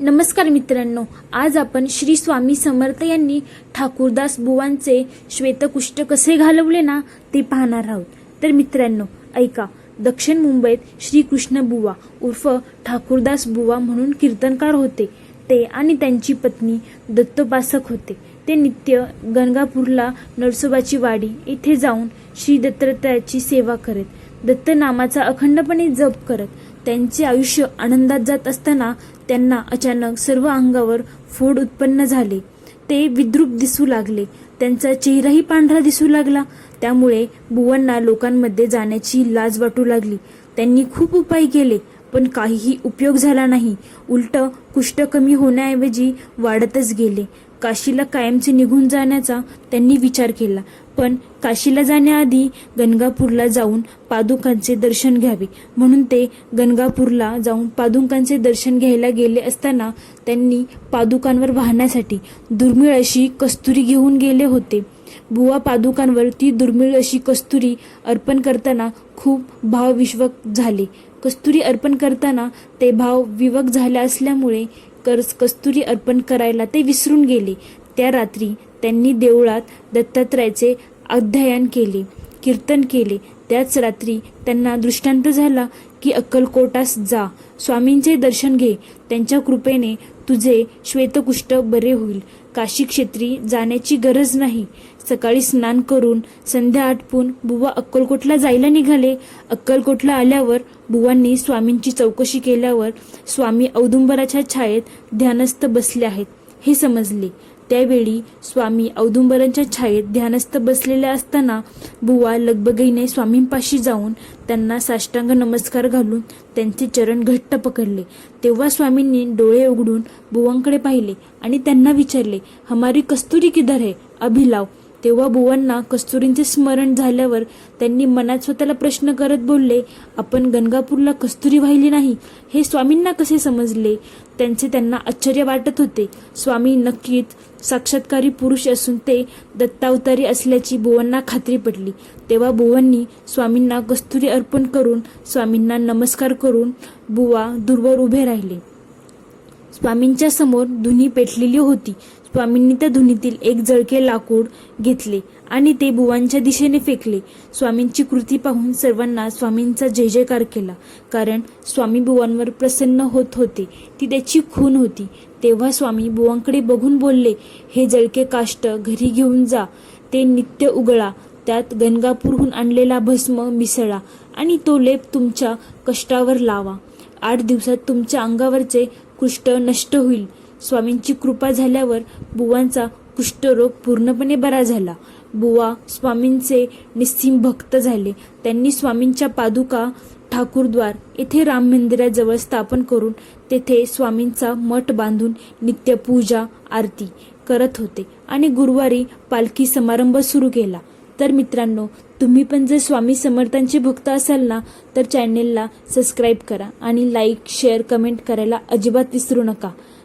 नमस्कार मित्रांनो आज आपण श्री स्वामी समर्थ यांनी ठाकूरदास बुवांचे श्वेतकुष्ठ कसे घालवले ना ते पाहणार आहोत. तर मित्रांनो ऐका दक्षिण मुंबईत श्रीकृष्ण बुवा उर्फ ठाकूरदास बुवा म्हणून कीर्तनकार होते. ते आणि त्यांची पत्नी दत्तोपासक होते. ते नित्य गंगापूरला नरसोबाची वाडी येथे जाऊन श्री दत्तात्रयाची सेवा करत दत्त नामाचा अखंडपणे जप करत त्यांचे आयुष्य आनंदात जात असताना त्यांना अचानक सर्व अंगावर फोड उत्पन्न झाले. ते विद्रूप दिसू लागले. त्यांचा चेहराही पांढरा दिसू लागला. त्यामुळे बुवांना लोकांमध्ये जाण्याची लाज वाटू लागली. त्यांनी खूप उपाय केले पण काहीही उपयोग झाला नाही. उलट कुष्ठ कमी होण्याऐवजी वाढतच गेले. काशीला कायमचे निघून जाण्याचा त्यांनी विचार केला. पण काशीला जाण्याआधी गणगापूरला जाऊन पादुकांचे दर्शन घ्यावे. म्हणून ते गणगापूरला जाऊन पादुकांचे दर्शन घ्यायला गेले असताना त्यांनी पादुकांवर वाहण्यासाठी दुर्मिळ अशी कस्तुरी घेऊन गेले होते. बुवा पादुकांवर ती दुर्मिळ अशी कस्तुरी अर्पण करताना खूप भावविश्वक झाले. कस्तुरी अर्पण करताना ते भाव विवक झाले असल्यामुळे कर्ज कस्तुरी अर्पण करायला ते विसरून गेले. त्या रात्री त्यांनी देवळात दत्तात्रयाचे अध्ययन केले. कीर्तन केले. त्याच रात्री त्यांना दृष्टांत झाला की अक्कलकोटास जा. स्वामींचे दर्शन घे. त्यांच्या कृपेने तुझे श्वेतकुष्ठ बरे होईल. काशी क्षेत्री जाण्याची गरज नाही. सकाळी स्नान करून संध्या आटपून बुवा अक्कलकोटला जायला निघाले. अक्कलकोटला आल्यावर बुवांनी स्वामींची चौकशी केल्यावर स्वामी औदुंबराच्या छायेत ध्यानस्थ बसले आहेत. हे समजले. त्यावेळी स्वामी औदुंबरांच्या छायेत ध्यानस्थ बसलेले असताना बुवा लगबगीने स्वामींपाशी जाऊन त्यांना साष्टांग नमस्कार घालून त्यांचे चरण घट्ट पकडले. तेव्हा स्वामींनी डोळे उघडून बुवांकडे पाहिले आणि त्यांना विचारले हमारी कस्तुरी किधर है? अभिलाव तेव्हा बुवांना कस्तुरींचे स्मरण झाल्यावर त्यांनी मनात स्वतःला प्रश्न करत बोलले आपण गंगापूरला कस्तुरी वाहिली नाही हे स्वामींना कसे समजले? त्यांचे त्यांना आश्चर्य वाटत होते. स्वामी नक्कीच साक्षात्कारी पुरुष असून ते दत्तावतारी असल्याची बुवांना खात्री पडली. तेव्हा बुवांनी स्वामींना कस्तुरी अर्पण करून स्वामींना नमस्कार करून बुवा दूरवर उभे राहिले. स्वामींच्या समोर धुनी पेटलेली होती. स्वामींनी त्या धुनीतील एक जळके लाकूड घेतले आणि ते बुवांच्या दिशेने फेकले. स्वामींची कृती पाहून सर्वांना स्वामींचा जय जयकार केला. कारण स्वामी बुवांवर प्रसन्न होत होते. ती त्याची खून होती. तेव्हा स्वामी बुवांकडे बघून बोलले हे जळके काष्ट घरी घेऊन जा. ते नित्य उगळा. त्यात गंगापूरहून आणलेला भस्म मिसळा आणि तो लेप तुमच्या कष्टावर लावा. आठ दिवसात तुमच्या अंगावरचे कुष्ठ नष्ट होईल. स्वामींची कृपा झाल्यावर बुवांचा कुष्ठरोग पूर्णपणे बरा झाला. बुवा स्वामींचे निस्सिम भक्त झाले. त्यांनी स्वामींच्या पादुका ठाकूरद्वार येथे राम मंदिराजवळ स्थापन करून तेथे स्वामींचा मठ बांधून नित्य पूजा आरती करत होते आणि गुरुवारी पालखी समारंभ सुरू केला. तर मित्रांनो तुम्ही पण जर स्वामी समर्थांचे भक्त असाल ना तर चॅनेलला सबस्क्राईब करा आणि लाईक शेअर कमेंट करायला अजिबात विसरू नका.